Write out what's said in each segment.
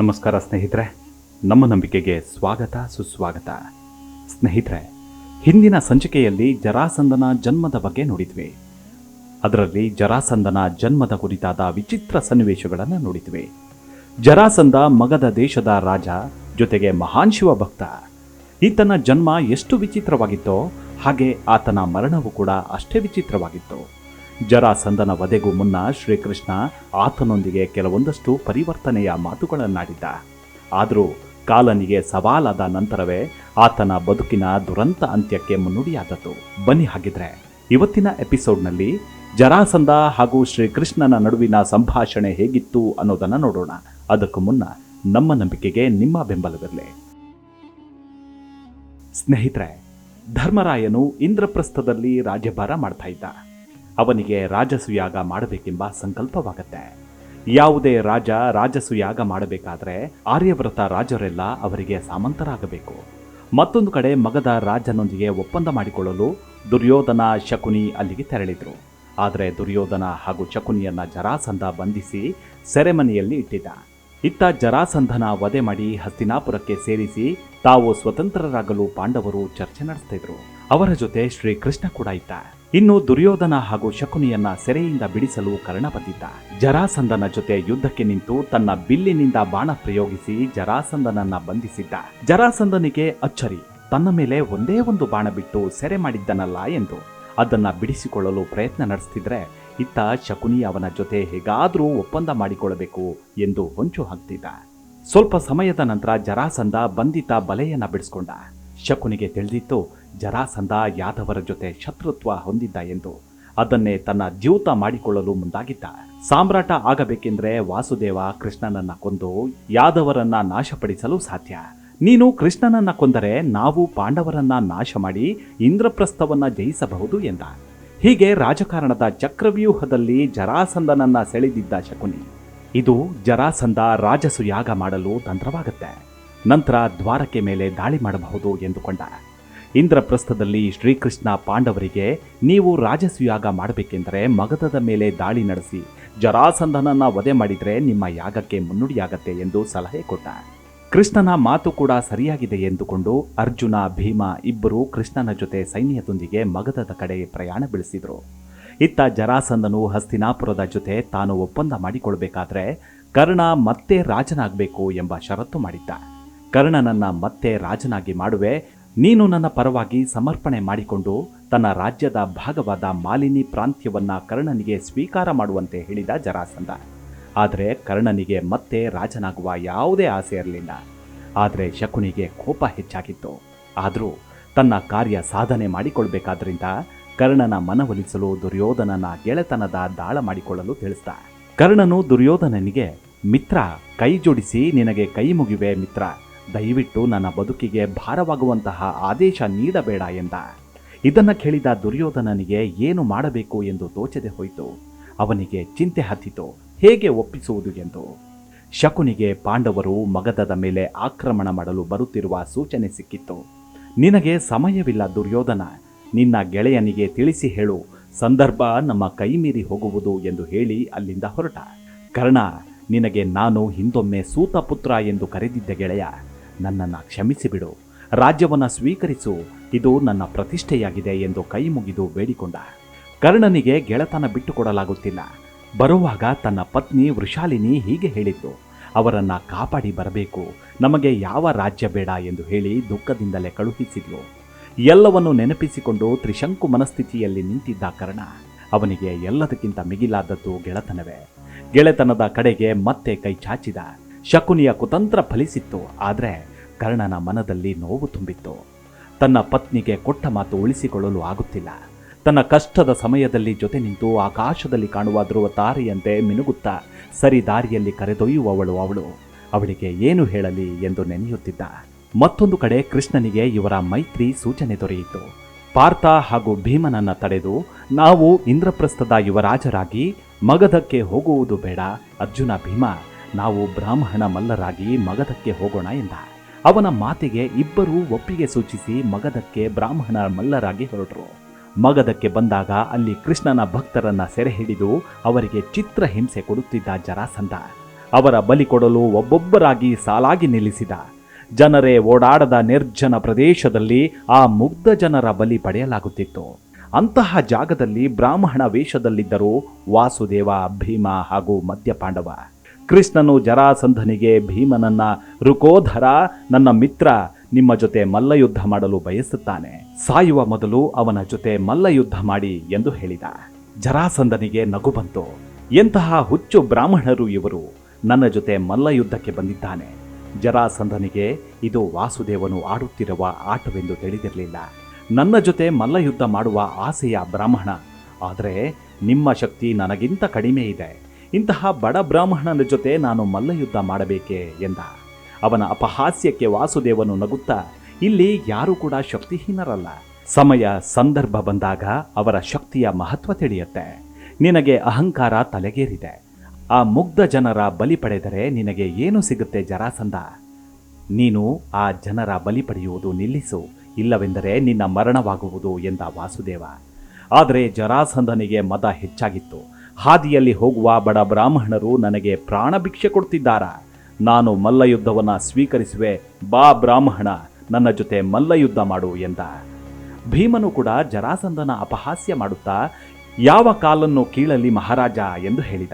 ನಮಸ್ಕಾರ ಸ್ನೇಹಿತರೆ, ನಮ್ಮ ನಂಬಿಕೆಗೆ ಸ್ವಾಗತ, ಸುಸ್ವಾಗತ. ಸ್ನೇಹಿತರೆ, ಹಿಂದಿನ ಸಂಚಿಕೆಯಲ್ಲಿ ಜರಾಸಂದನ ಜನ್ಮದ ಬಗ್ಗೆ ನೋಡಿದ್ವಿ. ಅದರಲ್ಲಿ ಜರಾಸಂದನ ಜನ್ಮದ ಕುರಿತಾದ ವಿಚಿತ್ರ ಸನ್ನಿವೇಶಗಳನ್ನು ನೋಡಿದ್ವಿ. ಜರಾಸಂದ ಮಗದ ದೇಶದ ರಾಜ, ಜೊತೆಗೆ ಮಹಾನ್ ಶಿವ ಭಕ್ತ. ಈತನ ಜನ್ಮ ಎಷ್ಟು ವಿಚಿತ್ರವಾಗಿತ್ತೋ, ಹಾಗೆ ಆತನ ಮರಣವೂ ಕೂಡ ಅಷ್ಟೇ ವಿಚಿತ್ರವಾಗಿತ್ತು. ಜರಾಸಂದನ ವಧೆಗೂ ಮುನ್ನ ಶ್ರೀಕೃಷ್ಣ ಆತನೊಂದಿಗೆ ಕೆಲವೊಂದಷ್ಟು ಪರಿವರ್ತನೆಯ ಮಾತುಗಳನ್ನಾಡಿದ್ದ ಆದರೂ ಕಾಲನಿಗೆ ಸವಾಲಾದ ನಂತರವೇ ಆತನ ಬದುಕಿನ ದುರಂತ ಅಂತ್ಯಕ್ಕೆ ಮುನ್ನುಡಿಯಾದದ್ದು. ಬನ್ನಿ ಹಾಗಿದ್ರೆ, ಇವತ್ತಿನ ಎಪಿಸೋಡ್ನಲ್ಲಿ ಜರಾಸಂದ ಹಾಗೂ ಶ್ರೀಕೃಷ್ಣನ ನಡುವಿನ ಸಂಭಾಷಣೆ ಹೇಗಿತ್ತು ಅನ್ನೋದನ್ನ ನೋಡೋಣ. ಅದಕ್ಕೂ ಮುನ್ನ ನಮ್ಮ ನಂಬಿಕೆಗೆ ನಿಮ್ಮ ಬೆಂಬಲವಿರಲಿ. ಸ್ನೇಹಿತರೆ, ಧರ್ಮರಾಯನು ಇಂದ್ರಪ್ರಸ್ಥದಲ್ಲಿ ರಾಜ್ಯಭಾರ ಮಾಡ್ತಾ ಇದ್ದ. ಅವನಿಗೆ ರಾಜಸುಯಾಗ ಮಾಡಬೇಕೆಂಬ ಸಂಕಲ್ಪವಾಗತ್ತೆ. ಯಾವುದೇ ರಾಜ ರಾಜಸುಯಾಗ ಮಾಡಬೇಕಾದ್ರೆ ಆರ್ಯವ್ರತ ರಾಜರೆಲ್ಲ ಅವರಿಗೆ ಸಾಮಂತರಾಗಬೇಕು. ಮತ್ತೊಂದು ಕಡೆ ಮಗದ ರಾಜನೊಂದಿಗೆ ಒಪ್ಪಂದ ಮಾಡಿಕೊಳ್ಳಲು ದುರ್ಯೋಧನ ಶಕುನಿ ಅಲ್ಲಿಗೆ ತೆರಳಿದ್ರು. ಆದರೆ ದುರ್ಯೋಧನ ಹಾಗೂ ಶಕುನಿಯನ್ನ ಜರಾಸಂಧ ಬಂಧಿಸಿ ಸೆರೆಮನೆಯಲ್ಲಿ ಇಟ್ಟಿದ್ದ. ಇತ್ತ ಜರಾಸಂಧನ ವಧೆ ಮಾಡಿ ಹಸ್ತಿನಾಪುರಕ್ಕೆ ಸೇರಿಸಿ ತಾವು ಸ್ವತಂತ್ರರಾಗಲು ಪಾಂಡವರು ಚರ್ಚೆ ನಡೆಸ್ತಿದ್ರು. ಅವರ ಜೊತೆ ಶ್ರೀಕೃಷ್ಣ ಕೂಡ ಇದ್ದ. ಇನ್ನು ದುರ್ಯೋಧನ ಹಾಗೂ ಶಕುನಿಯನ್ನ ಸೆರೆಯಿಂದ ಬಿಡಿಸಲು ಕರ್ಣ ಬಂದಿದ್ದ ಜರಾಸಂದನ ಜೊತೆ ಯುದ್ಧಕ್ಕೆ ನಿಂತು ತನ್ನ ಬಿಲ್ಲಿನಿಂದ ಬಾಣ ಪ್ರಯೋಗಿಸಿ ಜರಾಸಂದನನ್ನ ಬಂಧಿಸಿದ್ದ. ಜರಾಸಂದನಿಗೆ ಅಚ್ಚರಿ, ತನ್ನ ಮೇಲೆ ಒಂದೇ ಒಂದು ಬಾಣ ಬಿಟ್ಟು ಸೆರೆ ಮಾಡಿದ್ದನಲ್ಲ ಎಂದು. ಅದನ್ನ ಬಿಡಿಸಿಕೊಳ್ಳಲು ಪ್ರಯತ್ನ ನಡೆಸ್ತಿದ್ರೆ ಇತ್ತ ಶಕುನಿ ಅವನ ಜೊತೆ ಹೇಗಾದರೂ ಒಪ್ಪಂದ ಮಾಡಿಕೊಳ್ಳಬೇಕು ಎಂದು ಹೊಂಚು ಹಾಕ್ತಿದ್ದ. ಸ್ವಲ್ಪ ಸಮಯದ ನಂತರ ಜರಾಸಂದ ಬಂಧಿತ ಬಲೆಯನ್ನ ಬಿಡಿಸ್ಕೊಂಡ. ಶಕುನಿಗೆ ತಿಳಿದಿತ್ತು, ಜರಾಸಂಧ ಯಾದವರ ಜೊತೆ ಶತ್ರುತ್ವ ಹೊಂದಿದ್ದ ಎಂದು. ಅದನ್ನೇ ತನ್ನ ದ್ಯೂತ ಮಾಡಿಕೊಳ್ಳಲು ಮುಂದಾಗಿದ್ದ. ಸಾಮ್ರಾಟ ಆಗಬೇಕೆಂದ್ರೆ ವಾಸುದೇವ ಕೃಷ್ಣನನ್ನ ಕೊಂದು ಯಾದವರನ್ನ ನಾಶಪಡಿಸಲು ಸಾಧ್ಯ. ನೀನು ಕೃಷ್ಣನನ್ನ ಕೊಂದರೆ ನಾವು ಪಾಂಡವರನ್ನ ನಾಶ ಮಾಡಿ ಇಂದ್ರಪ್ರಸ್ಥವನ್ನ ಜಯಿಸಬಹುದು ಎಂದ. ಹೀಗೆ ರಾಜಕಾರಣದ ಚಕ್ರವ್ಯೂಹದಲ್ಲಿ ಜರಾಸಂದನನ್ನ ಸೆಳೆದಿದ್ದ ಶಕುನಿ. ಇದು ಜರಾಸಂದ ರಾಜಸು ಯಾಗ ಮಾಡಲು ತಂತ್ರವಾಗುತ್ತೆ. ನಂತರ ದ್ವಾರಕೆ ಮೇಲೆ ದಾಳಿ ಮಾಡಬಹುದು ಎಂದುಕೊಂಡ ಇಂದ್ರಪ್ರಸ್ಥದಲ್ಲಿ ಶ್ರೀಕೃಷ್ಣ ಪಾಂಡವರಿಗೆ, ನೀವು ರಾಜಸುಯಾಗ ಮಾಡಬೇಕೆಂದರೆ ಮಗಧದ ಮೇಲೆ ದಾಳಿ ನಡೆಸಿ ಜರಾಸಂಧನನ್ನ ವಧೆ ಮಾಡಿದರೆ ನಿಮ್ಮ ಯಾಗಕ್ಕೆ ಮುನ್ನುಡಿಯಾಗತ್ತೆ ಎಂದು ಸಲಹೆ ಕೊಟ್ಟ ಕೃಷ್ಣನ ಮಾತು ಕೂಡ ಸರಿಯಾಗಿದೆ ಎಂದುಕೊಂಡು ಅರ್ಜುನ, ಭೀಮ ಇಬ್ಬರು ಕೃಷ್ಣನ ಜೊತೆ ಸೈನ್ಯದೊಂದಿಗೆ ಮಗಧದ ಕಡೆ ಪ್ರಯಾಣ ಬೆಳೆಸಿದರು. ಇತ್ತ ಜರಾಸಂದನು ಹಸ್ತಿನಾಪುರದ ಜೊತೆ ತಾನು ಒಪ್ಪಂದ ಮಾಡಿಕೊಳ್ಬೇಕಾದ್ರೆ ಕರ್ಣ ಮತ್ತೆ ರಾಜನಾಗಬೇಕು ಎಂಬ ಷರತ್ತು ಮಾಡಿದ್ದ. ಕರ್ಣನನ್ನ ಮತ್ತೆ ರಾಜನಾಗಿ ಮಾಡುವೆ. ನೀನು ನನ್ನ ಪರವಾಗಿ ಸಮರ್ಪಣೆ ಮಾಡಿಕೊಂಡು ತನ್ನ ರಾಜ್ಯದ ಭಾಗವಾದ ಮಾಲಿನಿ ಪ್ರಾಂತ್ಯವನ್ನ ಕರ್ಣನಿಗೆ ಸ್ವೀಕಾರ ಮಾಡುವಂತೆ ಹೇಳಿದ ಜರಾಸಂದ ಆದರೆ ಕರ್ಣನಿಗೆ ಮತ್ತೆ ರಾಜನಾಗುವ ಯಾವುದೇ ಆಸೆ ಇರಲಿಲ್ಲ. ಆದರೆ ಶಕುನಿಗೆ ಕೋಪ ಹೆಚ್ಚಾಗಿತ್ತು. ಆದರೂ ತನ್ನ ಕಾರ್ಯ ಸಾಧನೆ ಮಾಡಿಕೊಳ್ಬೇಕಾದ್ರಿಂದ ಕರ್ಣನ ಮನವೊಲಿಸಲು ದುರ್ಯೋಧನನ ಗೆಳೆತನದ ದಾಳ ಮಾಡಿಕೊಳ್ಳಲು ತಿಳಿಸ್ದ. ಕರ್ಣನು ದುರ್ಯೋಧನನಿಗೆ, ಮಿತ್ರ ಕೈ ಜೋಡಿಸಿ ನಿನಗೆ ಕೈ ಮುಗಿವೆ, ಮಿತ್ರ. ದಯವಿಟ್ಟು ನನ್ನ ಬದುಕಿಗೆ ಭಾರವಾಗುವಂತಹ ಆದೇಶ ನೀಡಬೇಡ ಎಂದ. ಇದನ್ನು ಕೇಳಿದ ದುರ್ಯೋಧನನಿಗೆ ಏನು ಮಾಡಬೇಕು ಎಂದು ತೋಚದೆ ಹೋಯಿತು. ಅವನಿಗೆ ಚಿಂತೆ ಹತ್ತಿತು. ಹೇಗೆ ಒಪ್ಪಿಸುವುದು ಎಂದು. ಶಕುನಿಗೆ ಪಾಂಡವರು ಮಗಧದ ಮೇಲೆ ಆಕ್ರಮಣ ಮಾಡಲು ಬರುತ್ತಿರುವ ಸೂಚನೆ ಸಿಕ್ಕಿತ್ತು. ನಿನಗೆ ಸಮಯವಿಲ್ಲ ದುರ್ಯೋಧನ. ನಿನ್ನ ಗೆಳೆಯನಿಗೆ ತಿಳಿಸಿ ಹೇಳು. ಸಂದರ್ಭ ನಮ್ಮ ಕೈ ಮೀರಿ ಹೋಗುವುದು ಎಂದು ಹೇಳಿ ಅಲ್ಲಿಂದ ಹೊರಟ. ಕರ್ಣ, ನಿನಗೆ ನಾನು ಹಿಂದೊಮ್ಮೆ ಸೂತಪುತ್ರ ಎಂದು ಕರೆದಿದ್ದ ಗೆಳೆಯ. ನನ್ನನ್ನು ಕ್ಷಮಿಸಿಬಿಡು. ರಾಜ್ಯವನ್ನು ಸ್ವೀಕರಿಸು. ಇದು ನನ್ನ ಪ್ರತಿಷ್ಠೆಯಾಗಿದೆ ಎಂದು ಕೈ ಮುಗಿದು ಬೇಡಿಕೊಂಡ. ಕರ್ಣನಿಗೆ ಗೆಳತನ ಬಿಟ್ಟುಕೊಡಲಾಗುತ್ತಿಲ್ಲ. ಬರುವಾಗ ತನ್ನ ಪತ್ನಿ ವೃಷಾಲಿನಿ ಹೀಗೆ ಹೇಳಿದ್ದು, ಅವರನ್ನು ಕಾಪಾಡಿ ಬರಬೇಕು. ನಮಗೆ ಯಾವ ರಾಜ್ಯ ಬೇಡ ಎಂದು ಹೇಳಿ ದುಃಖದಿಂದಲೇ ಕಳುಹಿಸಿದ್ಲು. ಎಲ್ಲವನ್ನು ನೆನಪಿಸಿಕೊಂಡು ತ್ರಿಶಂಕು ಮನಸ್ಥಿತಿಯಲ್ಲಿ ನಿಂತಿದ್ದ ಕರ್ಣ, ಅವನಿಗೆ ಎಲ್ಲದಕ್ಕಿಂತ ಮಿಗಿಲಾದದ್ದು ಗೆಳೆತನವೇ. ಗೆಳೆತನದ ಕಡೆಗೆ ಮತ್ತೆ ಕೈ ಚಾಚಿದ. ಶಕುನಿಯ ಕುತಂತ್ರ ಫಲಿಸಿತ್ತು, ಆದರೆ ಕರ್ಣನ ಮನದಲ್ಲಿ ನೋವು ತುಂಬಿತ್ತು. ತನ್ನ ಪತ್ನಿಗೆ ಕೊಟ್ಟ ಮಾತು ಉಳಿಸಿಕೊಳ್ಳಲು ಆಗುತ್ತಿಲ್ಲ. ತನ್ನ ಕಷ್ಟದ ಸಮಯದಲ್ಲಿ ಜೊತೆ ನಿಂತು ಆಕಾಶದಲ್ಲಿ ಕಾಣುವ ಧ್ರುವ ತಾರೆಯಂತೆ ಮಿನುಗುತ್ತಾ ಸರಿ ದಾರಿಯಲ್ಲಿ ಕರೆದೊಯ್ಯುವವಳು ಅವಳು. ಅವಳಿಗೆ ಏನು ಹೇಳಲಿ ಎಂದು ನೆನೆಯುತ್ತಿದ್ದ. ಮತ್ತೊಂದು ಕಡೆ ಕೃಷ್ಣನಿಗೆ ಇವರ ಮೈತ್ರಿ ಸೂಚನೆ ದೊರೆಯಿತು. ಪಾರ್ಥ ಹಾಗೂ ಭೀಮನನ್ನ ತಡೆದು, ನಾವು ಇಂದ್ರಪ್ರಸ್ಥದ ಯುವರಾಜರಾಗಿ ಮಗಧಕ್ಕೆ ಹೋಗುವುದು ಬೇಡ, ಅರ್ಜುನ ಭೀಮ ನಾವು ಬ್ರಾಹ್ಮಣ ಮಲ್ಲರಾಗಿ ಮಗಧಕ್ಕೆ ಹೋಗೋಣ ಎಂದ. ಅವನ ಮಾತಿಗೆ ಇಬ್ಬರೂ ಒಪ್ಪಿಗೆ ಸೂಚಿಸಿ ಮಗಧಕ್ಕೆ ಬ್ರಾಹ್ಮಣ ಮಲ್ಲರಾಗಿ ಹೊರಟರು. ಮಗಧಕ್ಕೆ ಬಂದಾಗ ಅಲ್ಲಿ ಕೃಷ್ಣನ ಭಕ್ತರನ್ನ ಸೆರೆ ಹಿಡಿದು ಅವರಿಗೆ ಚಿತ್ರ ಹಿಂಸೆ ಕೊಡುತ್ತಿದ್ದ ಜರಾಸಂಧ. ಅವರ ಬಲಿ ಕೊಡಲು ಒಬ್ಬೊಬ್ಬರಾಗಿ ಸಾಲಾಗಿ ನಿಲ್ಲಿಸಿದ. ಜನರೇ ಓಡಾಡದ ನಿರ್ಜನ ಪ್ರದೇಶದಲ್ಲಿ ಆ ಮುಗ್ಧ ಜನರ ಬಲಿ ಪಡೆಯಲಾಗುತ್ತಿತ್ತು. ಅಂತಹ ಜಾಗದಲ್ಲಿ ಬ್ರಾಹ್ಮಣ ವೇಷದಲ್ಲಿದ್ದರು ವಾಸುದೇವ, ಭೀಮ ಹಾಗೂ ಮಧ್ಯಪಾಂಡವ ಕೃಷ್ಣನು ಜರಾಸಂಧನಿಗೆ ಭೀಮನನ್ನ, ರುಕೋಧರ, ನನ್ನ ಮಿತ್ರ, ನಿಮ್ಮ ಜೊತೆ ಮಲ್ಲಯುದ್ಧ ಮಾಡಲು ಬಯಸುತ್ತಾನೆ. ಸಾಯುವ ಮೊದಲು ಅವನ ಜೊತೆ ಮಲ್ಲಯುದ್ಧ ಮಾಡಿ ಎಂದು ಹೇಳಿದ. ಜರಾಸಂಧನಿಗೆ ನಗು ಬಂತು. ಎಂತಹ ಹುಚ್ಚು ಬ್ರಾಹ್ಮಣರು ಇವರು. ನನ್ನ ಜೊತೆ ಮಲ್ಲಯುದ್ಧಕ್ಕೆ ಬಂದಿದ್ದಾನೆ. ಜರಾಸಂಧನಿಗೆ, ಇದು ವಾಸುದೇವನು ಆಡುತ್ತಿರುವ ಆಟವೆಂದು ತಿಳಿದಿರಲಿಲ್ಲ. ನನ್ನ ಜೊತೆ ಮಲ್ಲಯುದ್ಧ ಮಾಡುವ ಆಸೆಯ ಬ್ರಾಹ್ಮಣ. ಆದರೆ ನಿಮ್ಮ ಶಕ್ತಿ ನನಗಿಂತ ಕಡಿಮೆ ಇದೆ. ಇಂತಹ ಬಡ ಬ್ರಾಹ್ಮಣನ ಜೊತೆ ನಾನು ಮಲ್ಲಯುದ್ಧ ಮಾಡಬೇಕೆ ಎಂದ. ಅವನ ಅಪಹಾಸ್ಯಕ್ಕೆ ವಾಸುದೇವನು ನಗುತ್ತಾ, ಇಲ್ಲಿ ಯಾರೂ ಕೂಡ ಶಕ್ತಿಹೀನರಲ್ಲ. ಸಮಯ, ಸಂದರ್ಭ ಬಂದಾಗ ಅವರ ಶಕ್ತಿಯ ಮಹತ್ವ ತಿಳಿಯುತ್ತೆ. ನಿನಗೆ ಅಹಂಕಾರ ತಲೆಗೇರಿದೆ. ಆ ಮುಗ್ಧ ಜನರ ಬಲಿ ಪಡೆದರೆ ನಿನಗೆ ಏನು ಸಿಗುತ್ತೆ ಜರಾಸಂಧ? ನೀನು ಆ ಜನರ ಬಲಿ ಪಡೆಯುವುದು ನಿಲ್ಲಿಸು, ಇಲ್ಲವೆಂದರೆ ನಿನ್ನ ಮರಣವಾಗುವುದು ಎಂದ ವಾಸುದೇವ. ಆದರೆ ಜರಾಸಂಧನಿಗೆ ಮದ ಹೆಚ್ಚಾಗಿತ್ತು. ಹಾದಿಯಲ್ಲಿ ಹೋಗುವ ಬಡ ಬ್ರಾಹ್ಮಣರು ನನಗೆ ಪ್ರಾಣ ಭಿಕ್ಷೆ ಕೊಡ್ತಿದ್ದಾರ. ನಾನು ಮಲ್ಲಯುದ್ಧವನ್ನು ಸ್ವೀಕರಿಸುವೆ, ಬಾ ಬ್ರಾಹ್ಮಣ, ನನ್ನ ಜೊತೆ ಮಲ್ಲಯುದ್ಧ ಮಾಡು ಎಂದ. ಭೀಮನು ಕೂಡ ಜರಾಸಂದನ ಅಪಹಾಸ್ಯ ಮಾಡುತ್ತಾ, ಯಾವ ಕಾಲನ್ನು ಕೀಳಲಿ ಮಹಾರಾಜ ಎಂದು ಹೇಳಿದ.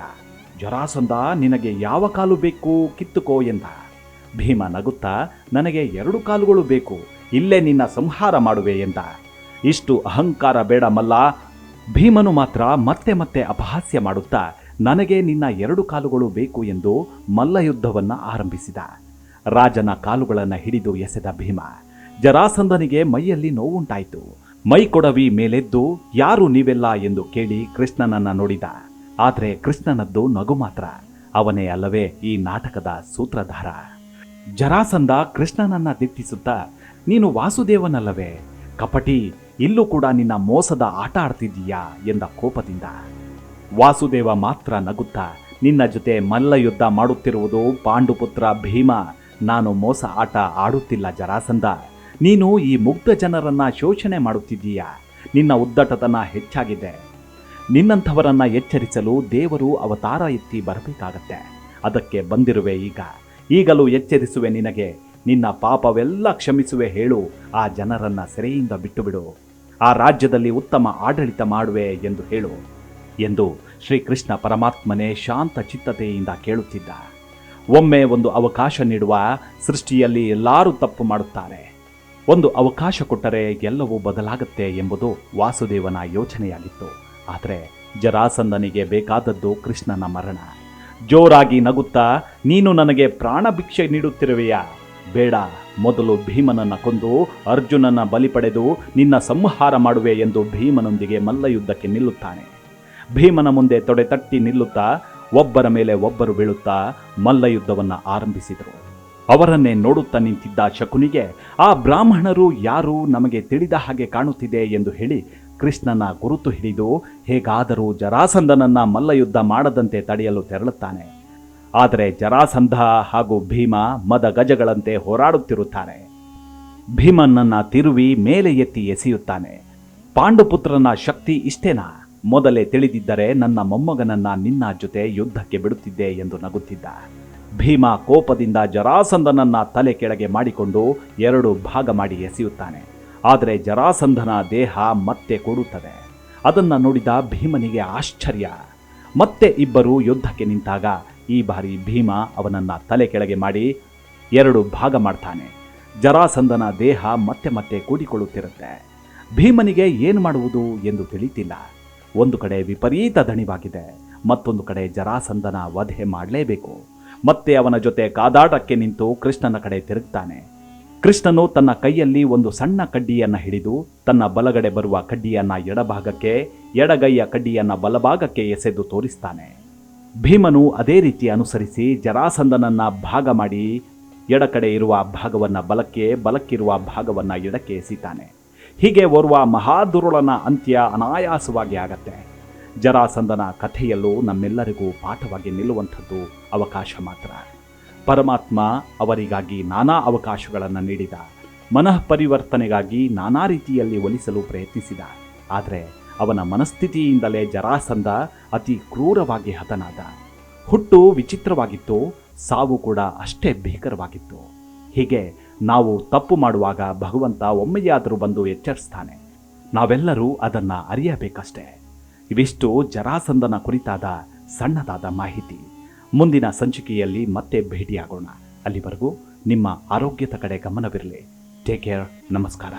ಜರಾಸಂದ ನಿನಗೆ ಯಾವ ಕಾಲು ಬೇಕು ಕಿತ್ತುಕೋ ಎಂದ. ಭೀಮ ನಗುತ್ತಾ, ನನಗೆ ಎರಡು ಕಾಲುಗಳು ಬೇಕು, ಇಲ್ಲೇ ನಿನ್ನ ಸಂಹಾರ ಮಾಡುವೆ ಎಂದ. ಇಷ್ಟು ಅಹಂಕಾರ ಬೇಡ ಮಲ್ಲ ಭೀಮನು ಮಾತ್ರ ಮತ್ತೆ ಮತ್ತೆ ಅಪಹಾಸ್ಯ ಮಾಡುತ್ತಾ, ನನಗೆ ನಿನ್ನ ಎರಡು ಕಾಲುಗಳು ಬೇಕು ಎಂದು ಮಲ್ಲಯುದ್ಧವನ್ನ ಆರಂಭಿಸಿದ. ರಾಜನ ಕಾಲುಗಳನ್ನು ಹಿಡಿದು ಎಸೆದ ಭೀಮ ಜರಾಸಂದನಿಗೆ ಮೈಯಲ್ಲಿ ನೋವುಂಟಾಯಿತು. ಮೈ ಕೊಡವಿ ಮೇಲೆದ್ದು, ಯಾರು ನೀವೆಲ್ಲ? ಎಂದು ಕೇಳಿ ಕೃಷ್ಣನನ್ನ ನೋಡಿದ. ಆದರೆ ಕೃಷ್ಣನದ್ದು ನಗು ಮಾತ್ರ. ಅವನೇ ಅಲ್ಲವೇ ಈ ನಾಟಕದ ಸೂತ್ರಧಾರ. ಜರಾಸಂದ ಕೃಷ್ಣನನ್ನ ದಿಟ್ಟಿಸುತ್ತಾ, ನೀನು ವಾಸುದೇವನಲ್ಲವೇ? ಕಪಟಿ ಇಲ್ಲೂ ಕೂಡ ನಿನ್ನ ಮೋಸದ ಆಟ ಆಡ್ತಿದ್ದೀಯಾ ಎಂದ ಕೋಪದಿಂದ. ವಾಸುದೇವ ಮಾತ್ರ ನಗುತ್ತಾ, ನಿನ್ನ ಜೊತೆ ಮಲ್ಲಯುದ್ಧ ಮಾಡುತ್ತಿರುವುದು ಪಾಂಡುಪುತ್ರ ಭೀಮ, ನಾನು ಮೋಸ ಆಟ ಆಡುತ್ತಿಲ್ಲ ಜರಾಸಂಧ. ನೀನು ಈ ಮುಗ್ಧ ಜನರನ್ನ ಶೋಷಣೆ ಮಾಡುತ್ತಿದ್ದೀಯಾ? ನಿನ್ನ ಉದ್ದಟತನ ಹೆಚ್ಚಾಗಿದೆ. ನಿನ್ನಂಥವರನ್ನ ಎಚ್ಚರಿಸಲು ದೇವರು ಅವತಾರ ಎತ್ತಿ ಬರಬೇಕಾಗತ್ತೆ. ಅದಕ್ಕೆ ಬಂದಿರುವೆ ಈಗ. ಈಗಲೂ ಎಚ್ಚರಿಸುವೆ ನಿನಗೆ. ನಿನ್ನ ಪಾಪವೆಲ್ಲ ಕ್ಷಮಿಸುವೆ ಹೇಳು. ಆ ಜನರನ್ನ ಸೆರೆಯಿಂದ ಬಿಟ್ಟುಬಿಡು. ಆ ರಾಜ್ಯದಲ್ಲಿ ಉತ್ತಮ ಆಡಳಿತ ಮಾಡುವೆ ಎಂದು ಹೇಳು ಎಂದು ಶ್ರೀಕೃಷ್ಣ ಪರಮಾತ್ಮನೇ ಶಾಂತ ಚಿತ್ತತೆಯಿಂದ ಕೇಳುತ್ತಿದ್ದ. ಒಮ್ಮೆ ಒಂದು ಅವಕಾಶ ನೀಡುವ ಸೃಷ್ಟಿಯಲ್ಲಿ ಎಲ್ಲರೂ ತಪ್ಪು ಮಾಡುತ್ತಾರೆ. ಒಂದು ಅವಕಾಶ ಕೊಟ್ಟರೆ ಎಲ್ಲವೂ ಬದಲಾಗುತ್ತೆ ಎಂಬುದು ವಾಸುದೇವನ ಯೋಚನೆಯಾಗಿತ್ತು. ಆದರೆ ಜರಾಸಂದನಿಗೆ ಬೇಕಾದದ್ದು ಕೃಷ್ಣನ ಮರಣ. ಜೋರಾಗಿ ನಗುತ್ತಾ, ನೀನು ನನಗೆ ಪ್ರಾಣ ಭಿಕ್ಷೆ ನೀಡುತ್ತಿರುವೆಯಾ? ಬೇಡ, ಮೊದಲು ಭೀಮನನ್ನ ಕೊಂದು ಅರ್ಜುನನ ಬಲಿ ಪಡೆದು ನಿನ್ನ ಸಂಹಾರ ಮಾಡುವೆ ಎಂದು ಭೀಮನೊಂದಿಗೆ ಮಲ್ಲಯುದ್ಧಕ್ಕೆ ನಿಲ್ಲುತ್ತಾನೆ. ಭೀಮನ ಮುಂದೆ ತೊಡೆ ತಟ್ಟಿ ನಿಲ್ಲುತ್ತಾ ಒಬ್ಬರ ಮೇಲೆ ಒಬ್ಬರು ಬೀಳುತ್ತಾ ಮಲ್ಲಯುದ್ಧವನ್ನ ಆರಂಭಿಸಿದರು. ಅವರನ್ನೇ ನೋಡುತ್ತಾ ನಿಂತಿದ್ದ ಶಕುನಿಗೆ, ಆ ಬ್ರಾಹ್ಮಣರು ಯಾರು ನಮಗೆ ತಿಳಿದ ಹಾಗೆ ಕಾಣುತ್ತಿದೆ ಎಂದು ಹೇಳಿ ಕೃಷ್ಣನ ಗುರುತು ಹಿಡಿದು, ಹೇಗಾದರೂ ಜರಾಸಂದನನ್ನ ಮಲ್ಲಯುದ್ಧ ಮಾಡದಂತೆ ತಡೆಯಲು ತೆರಳುತ್ತಾನೆ. ಆದರೆ ಜರಾಸಂಧ ಹಾಗೂ ಭೀಮ ಮದ ಗಜಗಳಂತೆ ಹೋರಾಡುತ್ತಿರುತ್ತಾನೆ. ಭೀಮನನ್ನ ತಿರುವಿ ಮೇಲೆ ಎತ್ತಿ ಎಸೆಯುತ್ತಾನೆ. ಪಾಂಡುಪುತ್ರನ ಶಕ್ತಿ ಇಷ್ಟೇನಾ? ಮೊದಲೇ ತಿಳಿದಿದ್ದರೆ ನನ್ನ ಮೊಮ್ಮಗನನ್ನ ನಿನ್ನ ಜೊತೆ ಯುದ್ಧಕ್ಕೆ ಬಿಡುತ್ತಿದ್ದೆ ಎಂದು ನಗುತ್ತಿದ್ದ. ಭೀಮ ಕೋಪದಿಂದ ಜರಾಸಂಧನನ್ನ ತಲೆ ಕೆಳಗೆ ಮಾಡಿಕೊಂಡು ಎರಡು ಭಾಗ ಮಾಡಿ ಎಸೆಯುತ್ತಾನೆ. ಆದರೆ ಜರಾಸಂಧನ ದೇಹ ಮತ್ತೆ ಕೊಡುತ್ತದೆ. ಅದನ್ನ ನೋಡಿದ ಭೀಮನಿಗೆ ಆಶ್ಚರ್ಯ. ಮತ್ತೆ ಇಬ್ಬರು ಯುದ್ಧಕ್ಕೆ ನಿಂತಾಗ ಈ ಬಾರಿ ಭೀಮ ಅವನನ್ನ ತಲೆ ಕೆಳಗೆ ಮಾಡಿ ಎರಡು ಭಾಗ ಮಾಡ್ತಾನೆ. ಜರಾಸಂದನ ದೇಹ ಮತ್ತೆ ಮತ್ತೆ ಕೂಡಿಕೊಳ್ಳುತ್ತಿರುತ್ತೆ. ಭೀಮನಿಗೆ ಏನು ಮಾಡುವುದು ಎಂದು ತಿಳಿತಿಲ್ಲ. ಒಂದು ಕಡೆ ವಿಪರೀತ ದಣಿವಾಗಿದೆ. ಮತ್ತೊಂದು ಕಡೆ ಜರಾಸಂದನ ವಧೆ ಮಾಡಲೇಬೇಕು. ಮತ್ತೆ ಅವನ ಜೊತೆ ಕಾದಾಟಕ್ಕೆ ನಿಂತು ಕೃಷ್ಣನ ಕಡೆ ತಿರುಗ್ತಾನೆ. ಕೃಷ್ಣನು ತನ್ನ ಕೈಯಲ್ಲಿ ಒಂದು ಸಣ್ಣ ಕಡ್ಡಿಯನ್ನು ಹಿಡಿದು ತನ್ನ ಬಲಗಡೆ ಬರುವ ಕಡ್ಡಿಯನ್ನು ಎಡಭಾಗಕ್ಕೆ, ಎಡಗೈಯ ಕಡ್ಡಿಯನ್ನು ಬಲಭಾಗಕ್ಕೆ ಎಸೆದು ತೋರಿಸ್ತಾನೆ. ಭೀಮನು ಅದೇ ರೀತಿ ಅನುಸರಿಸಿ ಜರಾಸಂದನನ್ನ ಭಾಗ ಮಾಡಿ ಎಡಕಡೆ ಇರುವ ಭಾಗವನ್ನು ಬಲಕ್ಕೆ, ಬಲಕ್ಕಿರುವ ಭಾಗವನ್ನು ಎಡಕ್ಕೆ ಎಸಿತಾನೆ. ಹೀಗೆ ಓರ್ವ ಮಹಾದುರುಳನ ಅಂತ್ಯ ಅನಾಯಾಸವಾಗಿ ಆಗತ್ತೆ. ಜರಾಸಂದನ ಕಥೆಯಲ್ಲೂ ನಮ್ಮೆಲ್ಲರಿಗೂ ಪಾಠವಾಗಿ ನಿಲ್ಲುವಂಥದ್ದು ಅವಕಾಶ ಮಾತ್ರ. ಪರಮಾತ್ಮ ಅವರಿಗಾಗಿ ನಾನಾ ಅವಕಾಶಗಳನ್ನು ನೀಡಿದ. ಮನಃ ಪರಿವರ್ತನೆಗಾಗಿ ನಾನಾ ರೀತಿಯಲ್ಲಿ ಒಲಿಸಲು ಪ್ರಯತ್ನಿಸಿದ. ಆದರೆ ಅವನ ಮನಸ್ಥಿತಿಯಿಂದಲೇ ಜರಾಸಂಧ ಅತಿ ಕ್ರೂರವಾಗಿ ಹತನಾದ. ಹುಟ್ಟು ವಿಚಿತ್ರವಾಗಿತ್ತು, ಸಾವು ಕೂಡ ಅಷ್ಟೇ ಭೀಕರವಾಗಿತ್ತು. ಹೀಗೆ ನಾವು ತಪ್ಪು ಮಾಡುವಾಗ ಭಗವಂತ ಒಮ್ಮೆಯಾದರೂ ಬಂದು ಎಚ್ಚರಿಸ್ತಾನೆ. ನಾವೆಲ್ಲರೂ ಅದನ್ನು ಅರಿಯಬೇಕಷ್ಟೇ. ಇವಿಷ್ಟು ಜರಾಸಂದನ ಕುರಿತಾದ ಸಣ್ಣದಾದ ಮಾಹಿತಿ. ಮುಂದಿನ ಸಂಚಿಕೆಯಲ್ಲಿ ಮತ್ತೆ ಭೇಟಿಯಾಗೋಣ. ಅಲ್ಲಿವರೆಗೂ ನಿಮ್ಮ ಆರೋಗ್ಯದ ಕಡೆ ಗಮನವಿರಲಿ. ಟೇಕ್ ಕೇರ್ ನಮಸ್ಕಾರ.